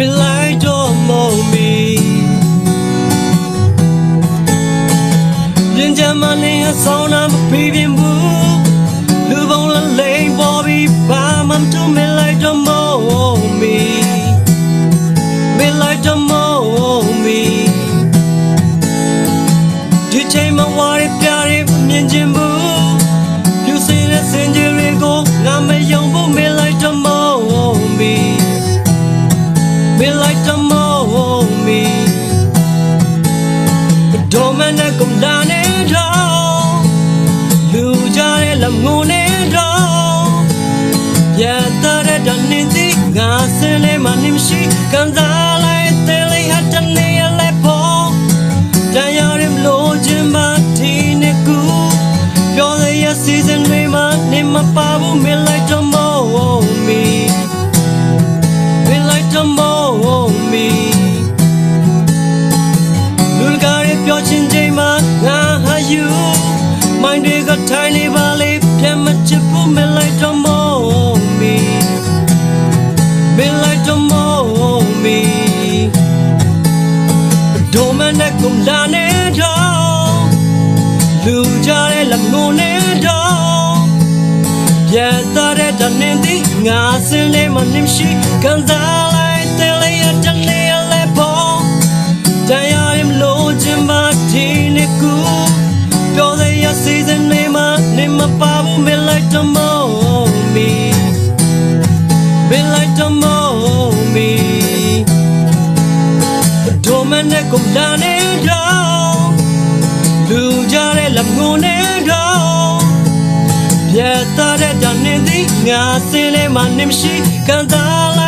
မလိုက်တော့မောမီရင်ကြမ်းမလေးအဆောင်နာမပြီးပြင်းဘူးလူပုံလလိန်ပေါ်ပြီးဘာမှမတူမလိုက်တော့မောမီမလိုက်တော့မောမီဒီချိန်မှာဝါရပြရမြင်ခြင်းဘူး You see the syndrome go ငါမယ တော်မနဲ့ကုန်လာနေတော့လူကြတဲ့လငုံနေတော့ရတဲ့တနေစီငါစင်လေးမနေမရှိကန်စားလိုက်တဲ့လေးဟာတနေရလဲပေါ်တရားရင်လို့ခြင်းပါဒီနေကူပြောရရစီစဉ်တွေမှာနေမပါဘူးမလို မနဲ့ကုမ်လာနေတော့လူကြတဲ့လငုံနေတော့ပြတ်သားတဲ့တနေသည်ငါစင်လေးမနှင်ရှိကန်စားလိုက်တဲ့လေးအတလေးအလဲပေါ်တရားရင်လို့ခြင်းမဒီနေကူပြောတဲ့ရစီစဉ်နေမနေမပါဘူးမလိုက်တော့မောမီမလိုက်တော့မောမီဒိုမ ငါစင်းလေးမနေမရှိကန်သား